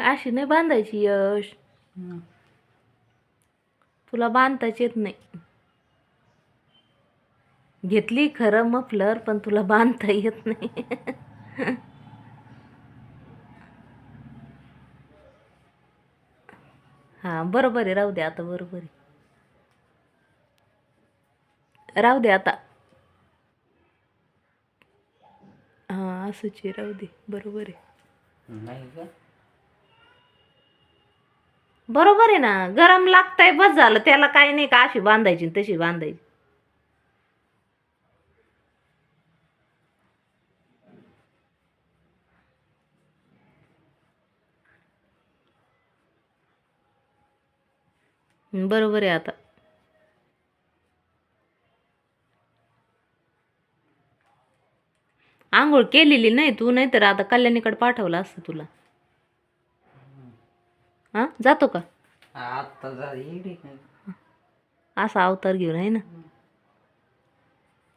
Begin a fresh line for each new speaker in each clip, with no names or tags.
अशी नाही बांधायची यश. तुला बांधताच येत नाही. घेतली खरं मफलर पण तुला बांधता येत नाही. हा बरोबर आहे राहू दे आता बरोबर आहे. राहू दे आता. हा असंच आहे राहू दे बरोबर आहे.
नाही का
बरोबर आहे ना. गरम लागतंय बस झालं. त्याला काही नाही का अशी बांधायची तशी बांधायची. बरोबर आहे आता. आंघोळ केलेली नाही तू नाही तर आता कल्याणीकडे पाठवलं असतं तुला. हा? जातो का?
आता जा
असा अवतार घेऊन आहे ना.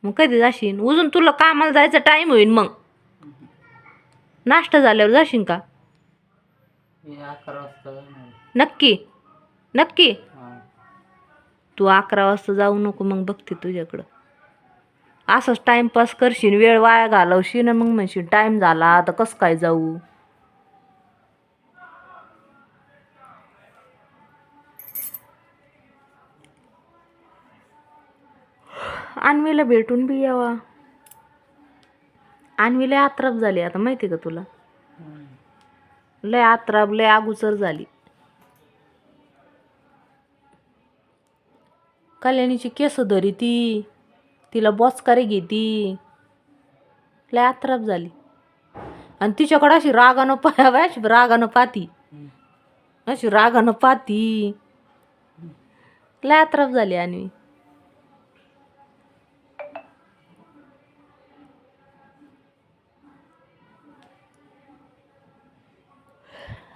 मग कधी जाशील उजून तुला कामाला जायचा टाइम होईल मग. नाश्ता झाल्यावर जाशील का? नक्की? नक्की? तू अकरा वाजता जाऊ नको मग बघते तुझ्याकडं. असंच टाइमपास करशील वेळ वाया घालवशील आणि मग म्हणशील टाइम झाला आता कसं काय जाऊ? अन्वीला भेटून बी यावा. अन्वीला आत्राप झाली आता माहिती का तुला? लय आत्राप लय अगोचर झाली. कल्याणीची केस धरी ती तिला बॉचकारे घेती. लय आत्राप झाली. आणि तिच्याकडं अशी रागानं पाहावा अशी रागानं पाती अशी रागानं पाती लय आत्राप झाली आणि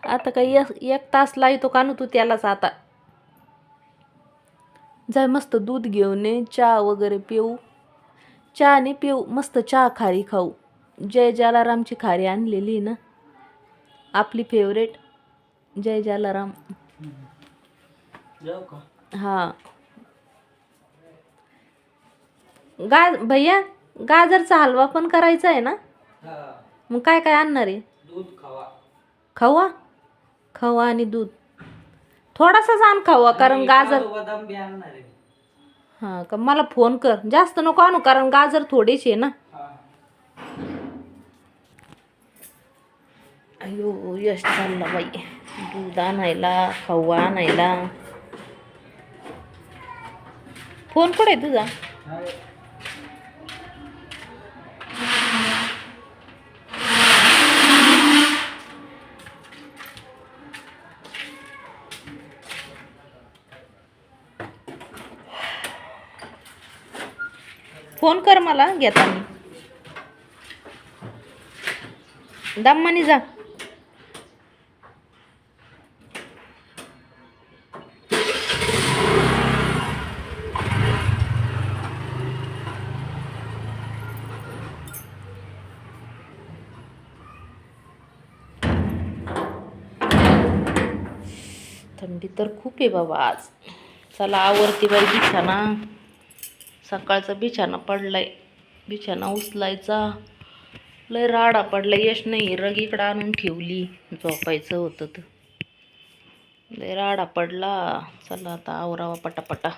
आता काही एक तास लावतो का तू त्यालाच आता. जाय मस्त दूध घेऊन ये चहा वगैरे पिऊ. चहाने पिऊ मस्त चहा खारी खाऊ. जय जालारामची खारी आणलेली ना. आपली फेवरेट जय जालाराम. हा. गा भैया गाजरचा हलवा पण करायचा आहे ना?
हा.
मग काय काय आणणार आहे?
खावा.
खवा आणि दूध. थोडासाच आण खावा कारण गाजर
काजू बदाम बी आणणार आहे.
हां का मला फोन कर. जास्त नको आणू कारण गाजर थोडेसे आहे ना.
हा.
अयो यश चालला बाई. दूध आणायला खवा आणायला. फोन कुठे आहे तुझा? फोन कर मला घेताना दम्मानी जा. थंडी तर खूप आहे बाबा आज. चला आवरती बाई बिछाना. सकाळचा बिछाना पडलाय. बिछाना उचलायचा. लय राडा पडला यश नाही रग इकडं आणून ठेवली. झोपायचं होतं तर. लय राडा पडला. चला आता आवरावा पटापटा.